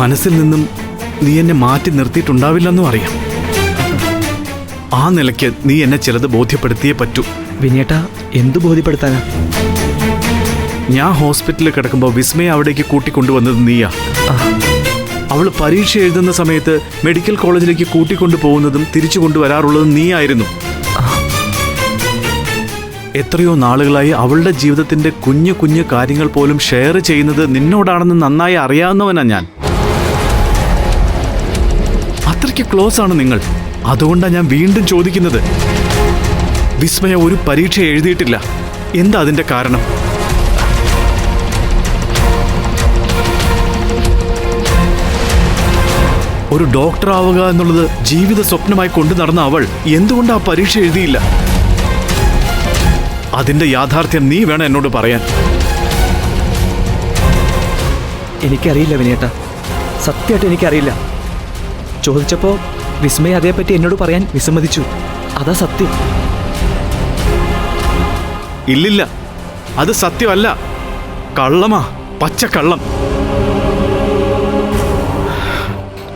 മനസ്സിൽ നിന്നും നീ എന്നെ മാറ്റി നിർത്തിയിട്ടുണ്ടാവില്ലെന്നും അറിയാം. ആ നിലയ്ക്ക് നീ എന്നെ ചിലത് ബോധ്യപ്പെടുത്തിയേ പറ്റൂ. വിനേട്ട എന്തു ബോധ്യപ്പെടുത്താനാ? ഞാൻ ഹോസ്പിറ്റലിൽ കിടക്കുമ്പോൾ വിസ്മയ അവിടേക്ക് കൂട്ടിക്കൊണ്ടുവന്നത് നീയാ. അവൾ അവൾ പരീക്ഷ എഴുതുന്ന സമയത്ത് മെഡിക്കൽ കോളേജിലേക്ക് കൂട്ടിക്കൊണ്ടു പോകുന്നതും തിരിച്ചു കൊണ്ടുവരാറുള്ളതും നീയായിരുന്നു. എത്രയോ നാളുകളായി അവളുടെ ജീവിതത്തിന്റെ കുഞ്ഞു കുഞ്ഞു കാര്യങ്ങൾ പോലും ഷെയർ ചെയ്യുന്നത് നിന്നോടാണെന്ന് നന്നായി അറിയാവുന്നവനാ ഞാൻ. അത്രയ്ക്ക് ക്ലോസ് ആണ് നിങ്ങൾ. അതുകൊണ്ടാണ് ഞാൻ വീണ്ടും ചോദിക്കുന്നത്. വിസ്മയ ഒരു പരീക്ഷ എഴുതിയിട്ടില്ല. എന്താ അതിന്റെ കാരണം? ഒരു ഡോക്ടർ ആവുക എന്നുള്ളത് ജീവിത സ്വപ്നമായി കൊണ്ടു നടന്ന അവൾ എന്തുകൊണ്ട് ആ പരീക്ഷ എഴുതിയില്ല? അതിന്റെ യാഥാർത്ഥ്യം നീ വേണം എന്നോട് പറയാൻ. എനിക്കറിയില്ല വിനേട്ട സത്യമായിട്ട് എനിക്കറിയില്ല. ചോദിച്ചപ്പോൾ വിസ്മയ അതേപ്പറ്റി എന്നോട് പറയാൻ വിസമ്മതിച്ചു. അതാ സത്യം. ഇല്ലില്ല. അത് സത്യമല്ല. കള്ളമാ. പച്ച കള്ളം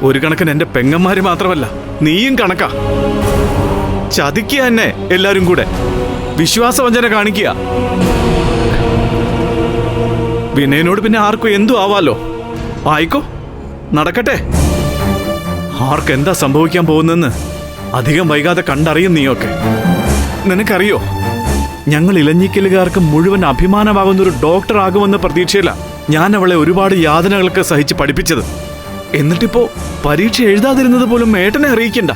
ഒരു കണക്കിന് എന്റെ പെങ്ങന്മാര് മാത്രമല്ല നീയും കണക്കാ. ചതിക്കുക എന്നെ എല്ലാരും കൂടെ. വിശ്വാസവഞ്ചന കാണിക്കുക. വിനയനോട് പിന്നെ ആർക്കും എന്തു ആവാലോ? ആയിക്കോ. നടക്കട്ടെ. ആർക്കെന്താ സംഭവിക്കാൻ പോകുന്നെന്ന് അധികം വൈകാതെ കണ്ടറിയും നീയൊക്കെ. നിനക്കറിയോ? ഞങ്ങൾ ഇലഞ്ഞിക്കലുകാർക്ക് മുഴുവൻ അഭിമാനമാകുന്ന ഒരു ഡോക്ടർ ആകുമെന്ന പ്രതീക്ഷയില്ല ഞാൻ അവളെ ഒരുപാട് യാതനകൾക്ക് സഹിച്ച് പഠിപ്പിച്ചത്. എന്നിട്ടിപ്പോ പരീക്ഷ എഴുതാതിരുന്നത് പോലും ഏട്ടനെ അറിയിക്കണ്ട.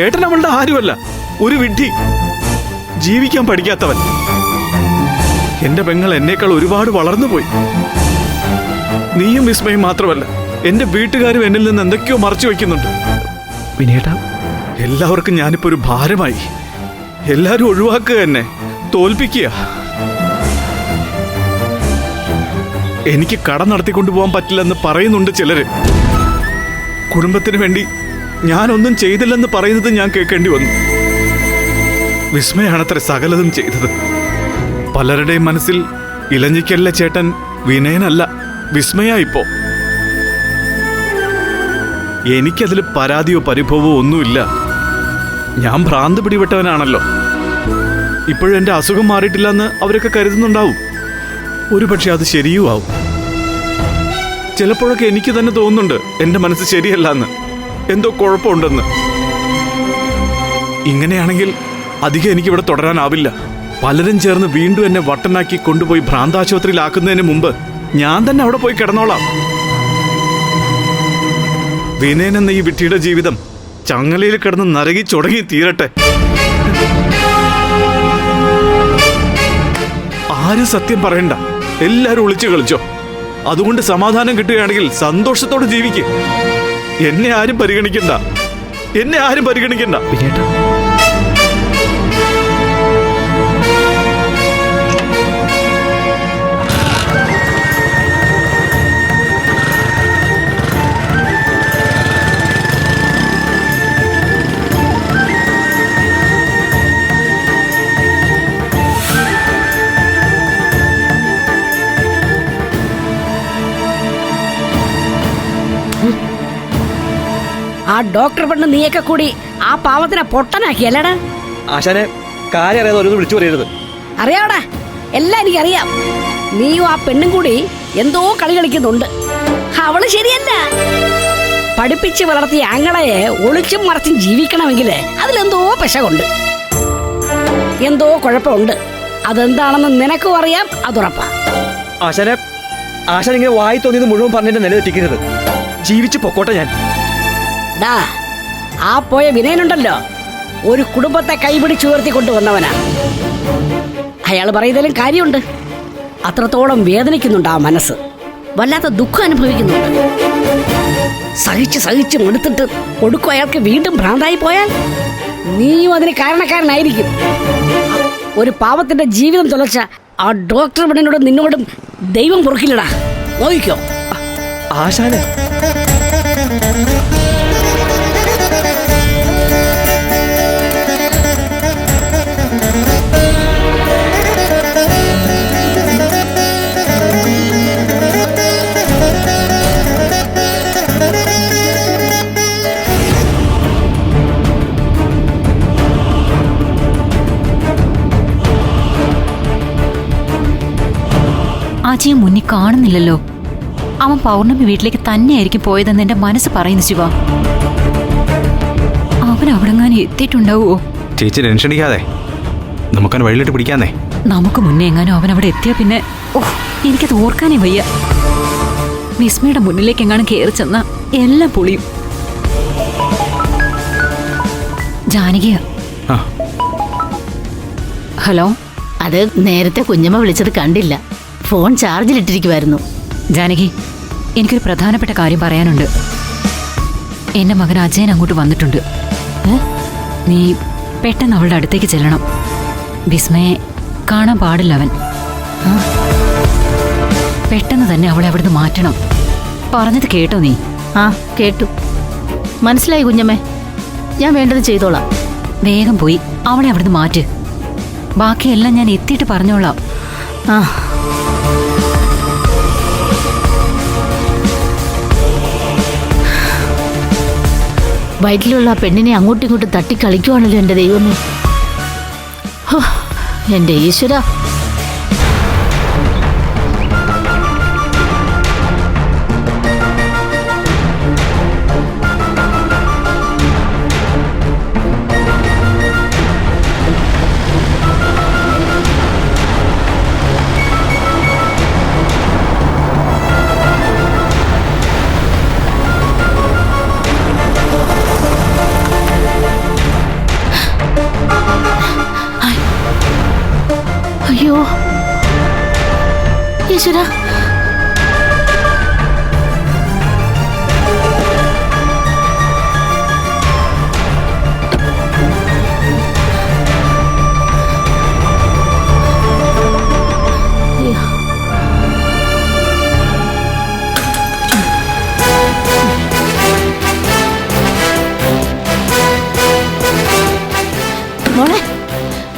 ഏട്ടൻ അവളുടെ ആരുമല്ല ഒരു വിഡ്ഢി. ജീവിക്കാൻ പഠിക്കാത്തവൻ. എന്റെ പെങ്ങൾ എന്നേക്കാൾ ഒരുപാട് വളർന്നുപോയി. നീയും വിസ്മയും മാത്രമല്ല എന്റെ വീട്ടുകാരും എന്നിൽ നിന്ന് എന്തൊക്കെയോ മറച്ചു വെക്കുന്നുണ്ട് വിനേട്ടാ എല്ലാവർക്കും ഞാനിപ്പോ ഒരു ഭാരമായി. എല്ലാരും ഒഴിവാക്കുക എന്നെ. തോൽപ്പിക്കുക. എനിക്ക് കട നടത്തിക്കൊണ്ടു പോകാൻ പറ്റില്ലെന്ന് പറയുന്നുണ്ട് ചിലര്. കുടുംബത്തിന് വേണ്ടി ഞാനൊന്നും ചെയ്തില്ലെന്ന് പറയുന്നത് ഞാൻ കേൾക്കേണ്ടി വന്നു. വിസ്മയാണത്ര സകലതും ചെയ്തത്. പലരുടെയും മനസ്സിൽ ഇലഞ്ഞിക്കല്ല ചേട്ടൻ വിനയനല്ല വിസ്മയ ഇപ്പോ എനിക്കതിൽ പരാതിയോ പരിഭവമോ ഒന്നുമില്ല. ഞാൻ ഭ്രാന്ത് പിടിപെട്ടവനാണല്ലോ. ഇപ്പോഴും എന്റെ അസുഖം മാറിയിട്ടില്ലെന്ന് അവരൊക്കെ കരുതുന്നുണ്ടാവും. ഒരുപക്ഷെ അത് ശരിയും ആവും. ചിലപ്പോഴൊക്കെ എനിക്ക് തന്നെ തോന്നുന്നുണ്ട് എന്റെ മനസ്സ് ശരിയല്ല എന്ന് എന്തോ കുഴപ്പമുണ്ടെന്ന്. ഇങ്ങനെയാണെങ്കിൽ അധികം എനിക്കിവിടെ തുടരാനാവില്ല. പലരും ചേർന്ന് വീണ്ടും എന്നെ വട്ടനാക്കി കൊണ്ടുപോയി ഭ്രാന്താശുപത്രിയിലാക്കുന്നതിന് മുമ്പ് ഞാൻ തന്നെ അവിടെ പോയി കിടന്നോളാം. വിനയൻ എന്ന ഈ വിട്ടിയുടെ ജീവിതം ചങ്ങലയിൽ കിടന്ന് നരകി ചുടങ്ങി തീരട്ടെ. ആരും സത്യം പറയണ്ട. എല്ലാരും ഒളിച്ചു കളിച്ചോ. അതുകൊണ്ട് സമാധാനം കിട്ടുകയാണെങ്കിൽ സന്തോഷത്തോടെ ജീവിക്കും. എന്നെ ആരും പരിഗണിക്കണ്ട. എന്നെ ആരും പരിഗണിക്കണ്ട. ഡോക്ടർ പെണ്ണ് നീയൊക്കെ കൂടി ആ പാവത്തിനെ പൊട്ടനാക്കിയല്ലേ ആശാനെ കാര്യം അറിയാതെ ഓരോന്ന് വിളിച്ചു പറയരുത്. അറിയാടാ എല്ലാം എനിക്കറിയാം. നീയും ആ പെണ്ണും കൂടി എന്തോ കളി കളിക്കുന്നുണ്ട്. അവൾ ശരിയല്ല. പഠിപ്പിച്ച് വളർത്തിയ ആങ്ങളയെ ഒളിച്ചും മറച്ചും ജീവിക്കണമെങ്കിൽ അതിലെന്തോ പെശകുണ്ട്. എന്തോ കുഴപ്പമുണ്ട്. അതെന്താണെന്ന് നിനക്കും അറിയാം അതുറപ്പാ. ആശാനെ ആശാൻ ഇങ്ങനെ വായി തോന്നിയത് മുഴുവൻ പറഞ്ഞിട്ട് നിലതെറ്റിക്കരുത് ജീവിച്ച് പൊക്കോട്ടെ ഞാൻ. ഡാ ആ പോയ വിനയനുണ്ടല്ലോ. ഒരു കുടുംബത്തെ കൈപിടിച്ചുയർത്തി കൊണ്ടുവന്നവനാ. അയാൾ പറയുന്നതിലും കാര്യമുണ്ട്. അത്രത്തോളം വേദനിക്കുന്നുണ്ട് ആ മനസ്സ്. വല്ലാത്ത ദുഃഖം അനുഭവിക്കുന്നുണ്ട്. സഹിച്ച് സഹിച്ച് മടുത്തിട്ട് കൊടുക്കും അയാൾക്ക് വീണ്ടും ഭ്രാന്തായി പോയാൽ നീയും അതിന് കാരണക്കാരനായിരിക്കും. ഒരു പാവത്തിന്റെ ജീവിതം തുലച്ച ആ ഡോക്ടർ പെണ്ണിനോടും നിന്നോടും ദൈവം പൊറുക്കില്ലടാ. നോക്കിക്കോ. ആശാനെ. ചേച്ചിയും മുന്നിൽ കാണുന്നില്ലല്ലോ. അവൻ പൗർണമി വീട്ടിലേക്ക് തന്നെയായിരിക്കും പോയതെന്ന് എന്റെ മനസ്സ് പറയുന്നു ശിവ. അവൻ അവിടെങ്ങാനും എത്തിയിട്ടുണ്ടാവുമോ ചേച്ചി ടെൻഷനിക്കാതെ അടിക്കാതെ നമുക്കവൻ വഴിയിലിട്ട് പിടിക്കാന്നേ. നമുക്ക് മുന്നേ എങ്ങാനും അവൻ അവിടെ എത്തിയ പിന്നെ ഓഹ് എനിക്കത് ഓർക്കാനേ വയ്യ. വിസ്മയുടെ മുന്നിലേക്ക് എങ്ങാനും കയറി ചെന്ന എല്ലാം പൊളിയും. ജാനകിയ. ഹലോ? അത് നേരത്തെ കുഞ്ഞമ്മ വിളിച്ചത് കണ്ടില്ല. ഫോൺ ചാർജിലിട്ടിരിക്കുമായിരുന്നു ജാനകി എനിക്കൊരു പ്രധാനപ്പെട്ട കാര്യം പറയാനുണ്ട്. എന്റെ മകൻ അജയൻ അങ്ങോട്ട് വന്നിട്ടുണ്ട്. നീ പെട്ടെന്ന് അവളുടെ അടുത്തേക്ക് ചെല്ലണം. വിസ്മയെ കാണാൻ പാടില്ല അവൻ. പെട്ടെന്ന് തന്നെ അവളെ അവിടുന്ന് മാറ്റണം. പറഞ്ഞത് കേട്ടോ നീ? ആ കേട്ടു. മനസ്സിലായി കുഞ്ഞമ്മേ. ഞാൻ വേണ്ടത് ചെയ്തോളാം. വേഗം പോയി. അവളെ അവിടുന്ന് മാറ്റ്. ബാക്കിയെല്ലാം ഞാൻ എത്തിയിട്ട് പറഞ്ഞോളാം. ആ. വയറ്റിലുള്ള ആ പെണ്ണിനെ അങ്ങോട്ടും ഇങ്ങോട്ടും തട്ടിക്കളിക്കുവാണല്ലോ എന്റെ ദൈവമേ. എന്റെ ഈശ്വര.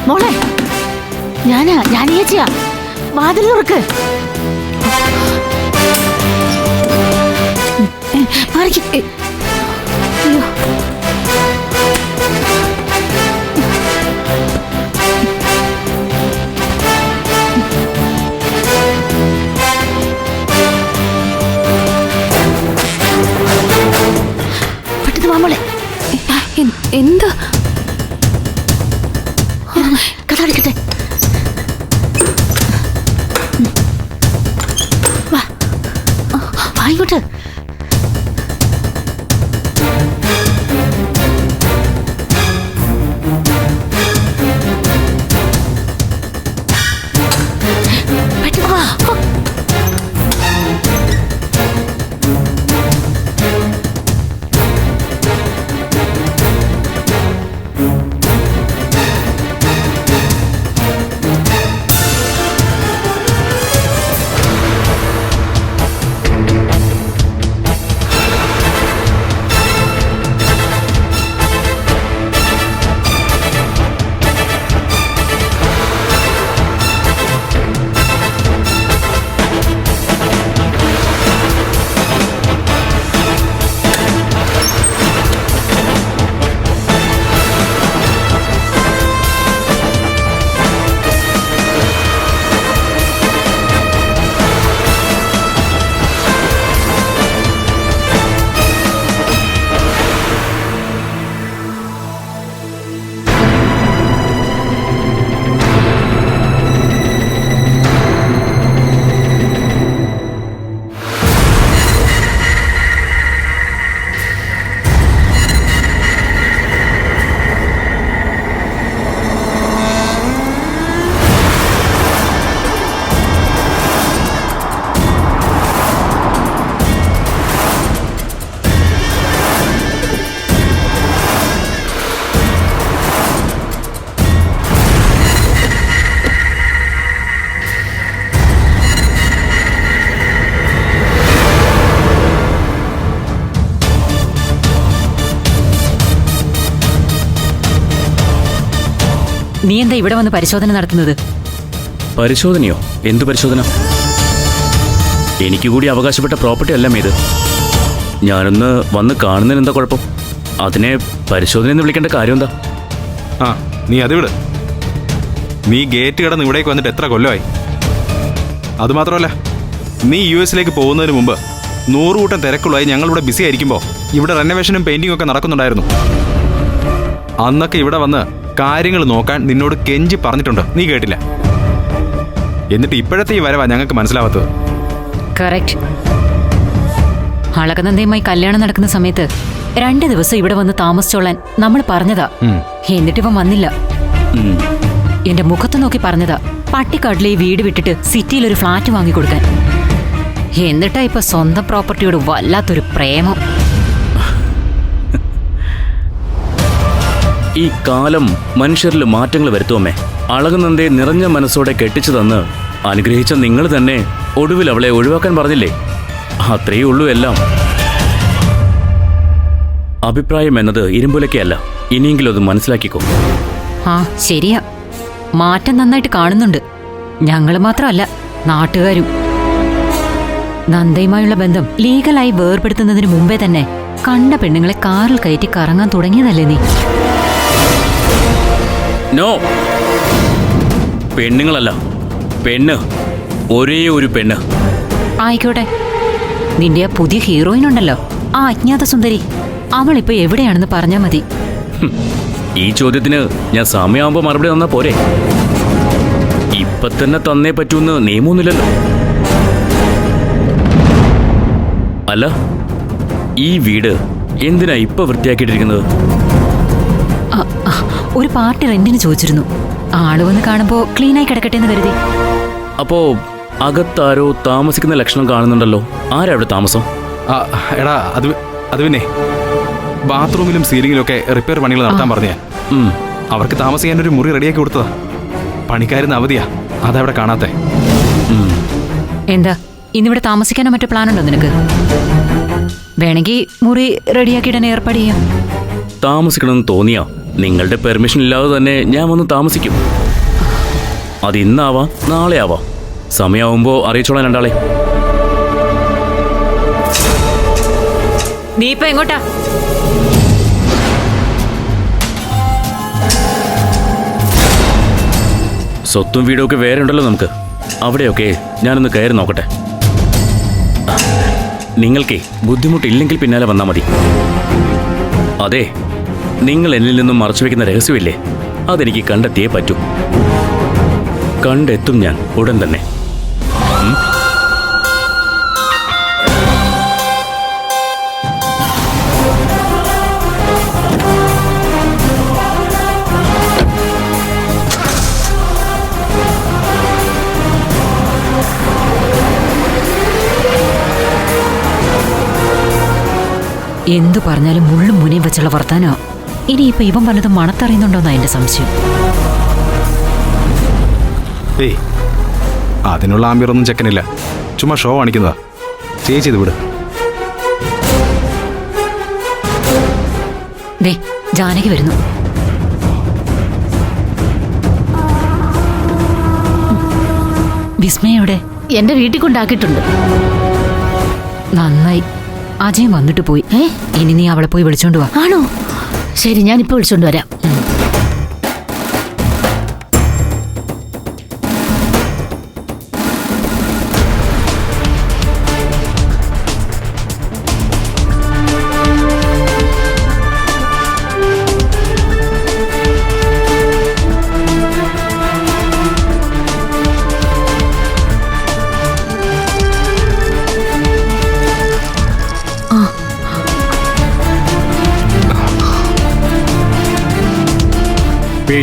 മോളെ ഞാനാ ഞാൻ ചേച്ചിയാ വാതിൽ തുറക്ക് മാറിക്കേ. എന്താ ഇവിടെ വന്ന് പരിശോധന നടത്തുന്നത്? പരിശോധനയോ? എന്തു പരിശോധന? എനിക്ക് കൂടി അവകാശപ്പെട്ട പ്രോപ്പർട്ടി അല്ല ഇത് ഞാനൊന്ന് വന്ന് കാണുന്നതിന് എന്താ കുഴപ്പം? അതിനെ പരിശോധന എന്ന് വിളിക്കേണ്ട കാര്യം എന്താ? ആ നീ അത് വിട്. നീ ഗേറ്റ് കടന്ന് ഇവിടേക്ക് വന്നിട്ട് എത്ര കൊല്ലമായി? അതുമാത്രമല്ല നീ യു എസിലേക്ക് പോകുന്നതിന് മുമ്പ് നൂറുകൂട്ടം തിരക്കുള്ളതായി ഞങ്ങളിവിടെ ബിസി ആയിരിക്കുമ്പോൾ ഇവിടെ റെനോവേഷനും പെയിന്റിംഗും ഒക്കെ നടക്കുന്നുണ്ടായിരുന്നു. അന്നൊക്കെ ഇവിടെ വന്ന് കാര്യങ്ങൾ നോക്കാൻ നിന്നോട് കെഞ്ചി പറഞ്ഞിട്ടുണ്ട്. നീ കേട്ടില്ല. എന്നിട്ട് ഇപ്പോഴത്തെ ഈ വരവാ ഞങ്ങൾക്ക് മനസ്സിലാവാത്തത്. കറക്റ്റ് അളകനന്ദയുമായി കല്യാണം നടക്കുന്ന സമയത്ത് രണ്ട് ദിവസം ഇവിടെ വന്ന് താമസിച്ചോളാൻ നമ്മൾ പറഞ്ഞതാ. എന്നിട്ട് ഇവൻ വന്നില്ല. എന്റെ മുഖത്ത് നോക്കി പറഞ്ഞതാ പട്ടിക്കാട്ടിലെ ഈ വീട് വിട്ടിട്ട് സിറ്റിയിൽ ഒരു ഫ്ലാറ്റ് വാങ്ങിക്കൊടുക്കാൻ. എന്നിട്ടാ ഇപ്പൊ സ്വന്തം പ്രോപ്പർട്ടിയോട് വല്ലാത്തൊരു പ്രേമം. ഈ കാലം മനുഷ്യരിൽ മാറ്റങ്ങൾ വരുത്തുമേ അളകുനന്ദയെ നിറഞ്ഞ മനസ്സോടെ കെട്ടിച്ചു തന്ന് അനുഗ്രഹിച്ച നിങ്ങൾ തന്നെ ഒടുവിൽ അവളെ ഒഴിവാക്കാൻ പറഞ്ഞില്ലേ? അത്രയേ ഉള്ളൂ എല്ലാം. അഭിപ്രായം എന്നത് ഇരുമ്പുലക്കയല്ല ഇനിയെങ്കിലും അത് മനസ്സിലാക്കിക്കോ. ആ ശരിയാ. മാറ്റം നന്നായിട്ട് കാണുന്നുണ്ട്. ഞങ്ങൾ മാത്രമല്ല നാട്ടുകാരും. നന്ദയുമായുള്ള ബന്ധം ലീഗലായി വേർപെടുത്തുന്നതിന് മുമ്പേ തന്നെ കണ്ട പെണ്ണുങ്ങളെ കാറിൽ കയറ്റി കറങ്ങാൻ തുടങ്ങിയതല്ലേ നീ? നോ പെണ്ണുങ്ങളല്ല. പെണ്ണ്. ഒരേ ഒരു പെണ്ണ്. ആയിക്കോട്ടെ. നിന്റെ ആ പുതിയ ഹീറോയിൻ ഉണ്ടല്ലോ. ആ അജ്ഞാത സുന്ദരി. അവൾ ഇപ്പൊ എവിടെയാണെന്ന് പറഞ്ഞാ മതി. ഈ ചോദ്യത്തിന് ഞാൻ സമയമാകുമ്പോൾ മറുപടി തന്നാ പോരെ. ഇപ്പൊ തന്നെ തന്നേ പറ്റൂന്ന് നിയമമൊന്നുമില്ലല്ലോ അല്ല ഈ വീട് എന്തിനാ ഇപ്പൊ വൃത്തിയാക്കിയിട്ടിരിക്കുന്നത്? ഒരു പാർട്ടി റെന്റിന് ചോദിച്ചിരുന്നു. ആൾ വന്ന് കാണുമ്പോ ക്ലീനായി കിടക്കട്ടെ എന്ന് കരുതി. അപ്പോ അകത്താരോ താമസിക്കുന്ന ലക്ഷണം കാണുന്നുണ്ടല്ലോ. ആരാ അവിടെ താമസം? ആ, എടാ അത് പി- അത് പിന്നെ. ബാത്റൂമിലും സീലിംഗിലും ഒക്കെ റിപ്പയർ പണികൾ നടത്താൻ പറഞ്ഞ. ഉം, അവർക്ക് താമസിക്കാൻ ഒരു മുറി റെഡിയാക്കി കൊടുത്തതാ. പണിക്കാരുന്ന് അവധിയാ. അതവിടെ കാണാത്തെ. എന്താ? ഇന്നിവിടെ താമസിക്കാനോ മറ്റോ പ്ലാൻ ഉണ്ടോ നിനക്ക്? വേണമെങ്കിൽ മുറി റെഡിയാക്കിയിടാൻ ഏർപ്പാട് ചെയ്യാം. താമസിക്കണമെന്ന് തോന്നിയാ. നിങ്ങളുടെ പെർമിഷൻ ഇല്ലാതെ തന്നെ ഞാൻ വന്ന് താമസിക്കും. അത് ഇന്നാവാം നാളെ ആവാം സമയമാവുമ്പോ അറിയിച്ചോളാം രണ്ടാളെ. നീ ഇപ്പൊ എങ്ങോട്ടാ? സ്വത്തും വീടും ഒക്കെ വേറെ ഉണ്ടല്ലോ നമുക്ക്. അവിടെയൊക്കെ ഞാനൊന്ന് കയറി നോക്കട്ടെ. നിങ്ങൾക്കേ ബുദ്ധിമുട്ടില്ലെങ്കിൽ പിന്നാലെ വന്നാൽ മതി. അതെ നിങ്ങൾ എന്നിൽ നിന്നും മറച്ചുവെക്കുന്ന രഹസ്യമില്ലേ? അതെനിക്ക് കണ്ടെത്തിയേ പറ്റൂ. കണ്ടെത്തും ഞാൻ ഉടൻ തന്നെ. എന്തു പറഞ്ഞാലും മുള്ളും മുനയും വെച്ചുള്ള വർത്താനോ ഇനിയിപ്പൊ ഇവൻ വല്ലതും മണത്തറിയുന്നുണ്ടോന്നാ എന്റെ സംശയം. ഏയ് അതിനുള്ള ആംബിയറൊന്നും ചെക്കനില്ല. ചുമ്മാ ഷോ കാണിക്കുന്നതാ. ചേച്ചി ഇത് വിട്. ദേ ജാനകി വരുന്നു. വിസ്മയയുടെ എന്റെ വീട്ടിൽ കൊണ്ടാക്കിയിട്ടുണ്ട്. നന്നായി. അജയൻ വന്നിട്ട് പോയി. ഏ? ഇനി നീ അവളെ പോയി വിളിച്ചോണ്ട് വാ. ആണോ? ശരി ഞാനിപ്പോ വിളിച്ചോണ്ട് വരാം.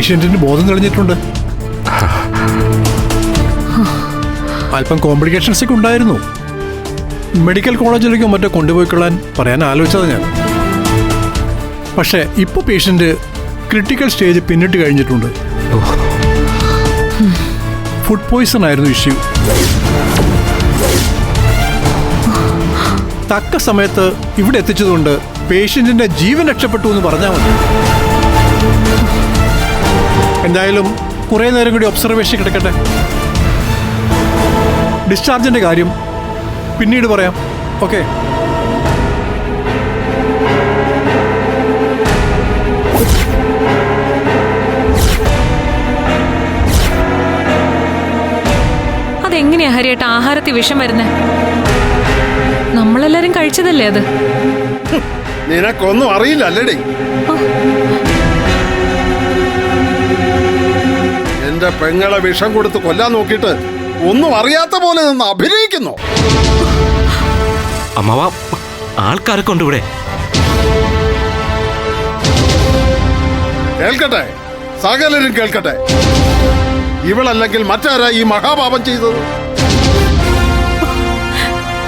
പേഷ്യന്റിന് ബോധം തെളിഞ്ഞിട്ടുണ്ട്. അല്പം കോംപ്ലിക്കേഷൻസ് ഒക്കെ ഉണ്ടായിരുന്നു. മെഡിക്കൽ കോളേജിലേക്കോ മറ്റോ കൊണ്ടുപോയിക്കൊള്ളാൻ പറയാൻ ആലോചിച്ചത് ഞാൻ. പക്ഷേ ഇപ്പോൾ പേഷ്യന്റ് ക്രിട്ടിക്കൽ സ്റ്റേജ് പിന്നിട്ട് കഴിഞ്ഞിട്ടുണ്ട്. ഫുഡ് പോയ്സൺ ആയിരുന്നു ഇഷ്യൂ തക്ക സമയത്ത് ഇവിടെ എത്തിച്ചതുകൊണ്ട് പേഷ്യന്റിന്റെ ജീവൻ രക്ഷപ്പെട്ടു എന്ന് പറഞ്ഞാൽ മതി. എന്തായാലും കുറേ നേരം കൂടി ഒബ്സർവേഷൻ കിടക്കട്ടെ. ഡിസ്ചാർജിന്റെ കാര്യം പിന്നീട് പറയാം. ഓക്കെ അതെങ്ങനെയാ ഹരിയേട്ട? ആഹാരത്തിൽ വിഷം വരുന്നേ? നമ്മളെല്ലാരും കഴിച്ചതല്ലേ അത്? നിനക്കൊന്നും അറിയില്ല അല്ലേടി? എന്റെ പെങ്ങളെ വിഷം കൊടുത്ത് കൊല്ലാൻ നോക്കിയിട്ട് ഒന്നും അറിയാത്ത പോലെ നിന്ന് അഭിനയിക്കുന്നു. അമ്മാവ ഉണ്ട് ഇവിടെ കേൾക്കട്ടെ? സകലരും കേൾക്കട്ടെ? ഇവളല്ലെങ്കിൽ മറ്റാരാ ഈ മഹാപാപം ചെയ്തത്?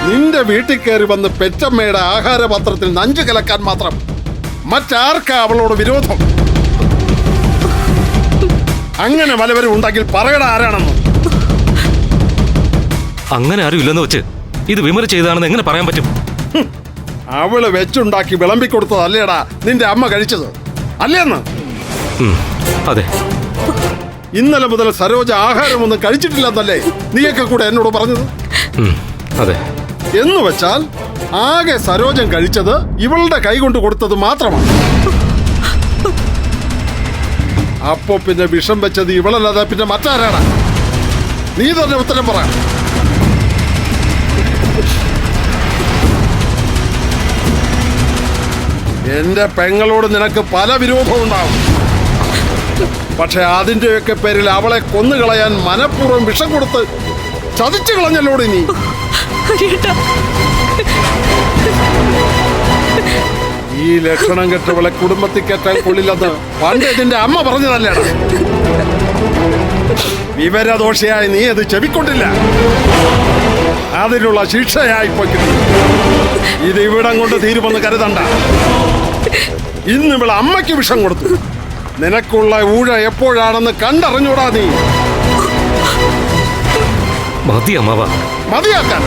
നിന്റെ വീട്ടിൽ കയറി വന്ന് പെറ്റമ്മയുടെ ആഹാരപത്രത്തിൽ നഞ്ചു കലക്കാൻ മാത്രം മറ്റാർക്കാ അവളോട് വിരോധം? അങ്ങനെ വലവരും ഉണ്ടാക്കി പറയണ ആരാണെന്ന്? അങ്ങനെ ആരും ഇല്ലെന്ന് വെച്ച് ഇത് വിമർ ചെയ്താണെന്ന് എങ്ങനെ പറയാൻ പറ്റും? അവൾ വെച്ചുണ്ടാക്കി വിളമ്പിക്കൊടുത്തതല്ലേടാ നിന്റെ അമ്മ കഴിച്ചത്? അല്ലേന്ന്? അതെ. ഇന്നലെ മുതൽ സരോജ ആഹാരമൊന്നും കഴിച്ചിട്ടില്ലെന്നല്ലേ നീയൊക്കെ കൂടെ എന്നോട് പറഞ്ഞത്? അതെ. എന്ന് വെച്ചാൽ ആകെ സരോജം കഴിച്ചത് ഇവളുടെ കൈ കൊണ്ട് കൊടുത്തത് മാത്രമാണ്. അപ്പോ പിന്നെ വിഷം വെച്ചത് ഇവളല്ലാതെ പിന്നെ മറ്റാരാണ്? നീ തന്നെ ഉത്തരം പറ. എന്റെ പെങ്ങളോട് നിനക്ക് പല വിരോധവും ഉണ്ടാവും. പക്ഷെ അതിന്റെയൊക്കെ പേരിൽ അവളെ കൊന്നുകളയാൻ മനഃപൂർവം വിഷം കൊടുത്ത് ചതിച്ചു കളഞ്ഞല്ലോടി നീ? ഹരിയേട്ടാ. ഈ ലക്ഷണം കെട്ടവളെ കുടുംബത്തിൽ കെട്ടാൻ കൊള്ളില്ലെന്ന് പണ്ട് ഇതിന്റെ അമ്മ പറഞ്ഞതല്ലേ? വിവരദോഷയായി നീ അത് ചെവിക്കൊണ്ടില്ല. അതിനുള്ള ശിക്ഷയായി പോയി ഇത് ഇവിടം കൊണ്ട് തീരുമെന്ന് കരുതണ്ട. ഇന്ന് ഇവിടെ അമ്മയ്ക്ക് വിഷം കൊടുത്തു. നിനക്കുള്ള ഊഴ എപ്പോഴാണെന്ന് കണ്ടറിഞ്ഞൂടാ നീ. മതി അമ്മവ. മതിയാക്കാൻ.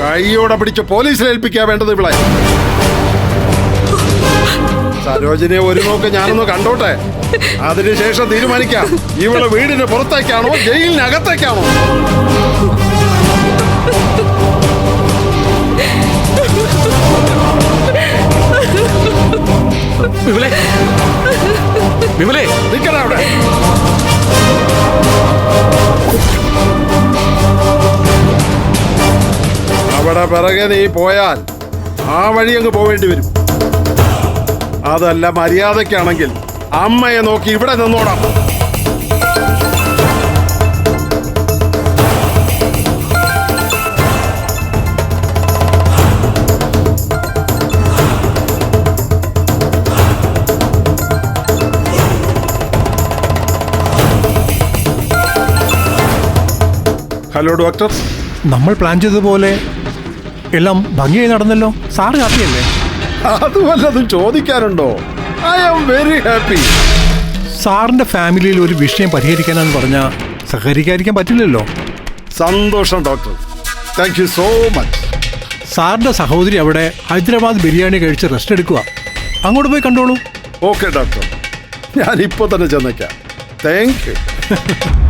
കൈയോടെ പിടിച്ച് പോലീസിൽ ഏൽപ്പിക്കാ വേണ്ടത് ഇവിടെ സരോജിനെ ഒരു നോക്ക് ഞാനൊന്ന് കണ്ടോട്ടെ? അതിനുശേഷം തീരുമാനിക്കാം. ഇവിടെ വീടിന് പുറത്തേക്കാണോ ജയിലിനകത്തേക്കാണോ? വിമലേ. വിമലേ. നിൽക്കണ അവിടെ. അവിടെ പിറകെ നീ പോയാൽ ആ വഴി അങ്ങ് പോവേണ്ടി വരും. അതല്ല മര്യാദയ്ക്കാണെങ്കിൽ അമ്മയെ നോക്കി ഇവിടെ നിന്നോടാം ഹലോ ഡോക്ടർ നമ്മൾ പ്ലാൻ ചെയ്തതുപോലെ എല്ലാം ഭംഗിയായി നടന്നല്ലോ. സാറ് ഹാപ്പിയല്ലേ അത് വല്ലതും ചോദിക്കാനുണ്ടോ? ഐ ആം വെരി ഹാപ്പി സാറിന്റെ ഫാമിലിയിൽ ഒരു വിഷയം പരിഹരിക്കാനെന്ന് പറഞ്ഞാൽ സഹകരിക്കാതിരിക്കാൻ പറ്റില്ലല്ലോ. സന്തോഷം doctor. Thank you so much സാറിന്റെ സഹോദരി അവിടെ ഹൈദരാബാദ് ബിരിയാണി കഴിച്ച് റെസ്റ്റ് എടുക്കുക അങ്ങോട്ട് പോയി കണ്ടോളൂ. Okay doctor. ഞാൻ ഇപ്പോൾ തന്നെ ചെന്നേക്കാം. താങ്ക് യു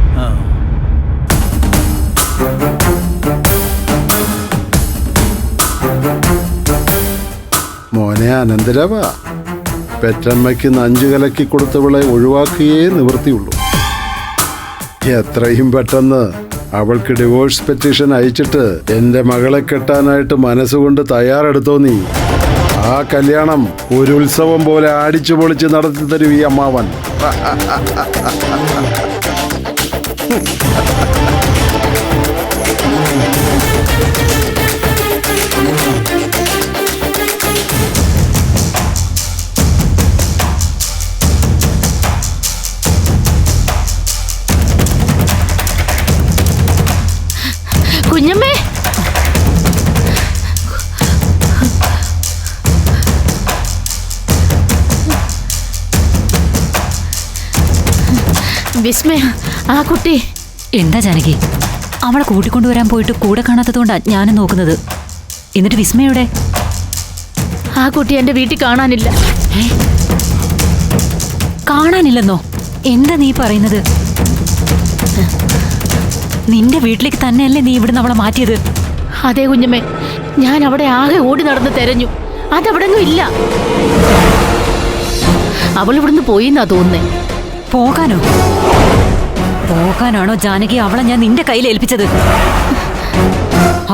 അനന്തരവ പെറ്റമ്മയ്ക്ക് നഞ്ചു കലക്കി കൊടുത്തവളെ ഒഴിവാക്കിയേ നിവൃത്തിയുള്ളൂ. എത്രയും പെട്ടെന്ന് അവൾക്ക് ഡിവോഴ്സ് പെറ്റീഷൻ അയച്ചിട്ട് എന്റെ മകളെ കെട്ടാനായിട്ട് മനസ്സുകൊണ്ട് തയ്യാറെടുത്തോ നീ. ആ കല്യാണം ഒരു ഉത്സവം പോലെ ആടിച്ചു പൊളിച്ച് നടത്തി തരും ഈ അമ്മാവൻ. വിസ്മയ. ആ കുട്ടി. എന്താ ജാനകി? അവളെ കൂട്ടിക്കൊണ്ടുവരാൻ പോയിട്ട് കൂടെ കാണാത്തതുകൊണ്ടാ ഞാനും നോക്കുന്നത്. എന്നിട്ട് വിസ്മയുടെ ആ കുട്ടി എന്റെ വീട്ടിൽ കാണാനില്ല. കാണാനില്ലെന്നോ? എന്താ നീ പറയുന്നത്? നിന്റെ വീട്ടിലേക്ക് തന്നെയല്ലേ നീ ഇവിടുന്ന് അവളെ മാറ്റിയത്? അതെ കുഞ്ഞമ്മേ ഞാൻ അവിടെ ആകെ ഓടി നടന്ന് തെരഞ്ഞു. അതവിടെങ്ങും ഇല്ല. അവൾ ഇവിടുന്ന് പോയിന്നാ തോന്നുന്നേ. പോകാനോ? പോകാനാണോ ജാനകി അവളെ ഞാൻ നിന്റെ കയ്യിൽ ഏൽപ്പിച്ചത്?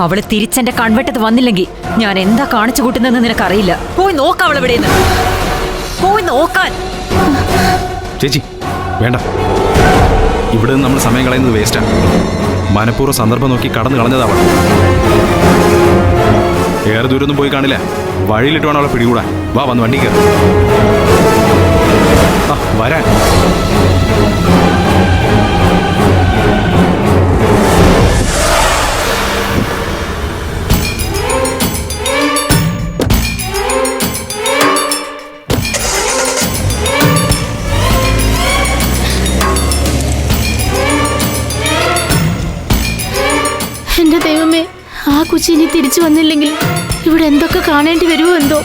അവൾ തിരിച്ചെന്റെ കൺവെട്ടത്ത് വന്നില്ലെങ്കിൽ ഞാൻ എന്താ കാണിച്ചു കൂട്ടുന്നതെന്ന് നിനക്കറിയില്ല. പോയി നോക്കാം അവളെവിടെ പോയി നോക്കാൻ. ചേച്ചി വേണ്ട. ഇവിടെ നമ്മൾ സമയം കളയുന്നത് വേസ്റ്റാണ് മനഃപൂർവ സന്ദർഭം നോക്കി കടന്നു കളഞ്ഞതാവണം ഏറെ ദൂരൊന്നും പോയി കാണില്ല. വഴിയിലിട്ട് വേണം അവളെ പിടികൂടാൻ. വാ വന്ന് വണ്ടി കയറി. ആ വരാൻ. തിരിച്ചു വന്നില്ലെങ്കിൽ ഇവിടെ എന്തൊക്കെ കാണേണ്ടി വരുമോ എന്തോ?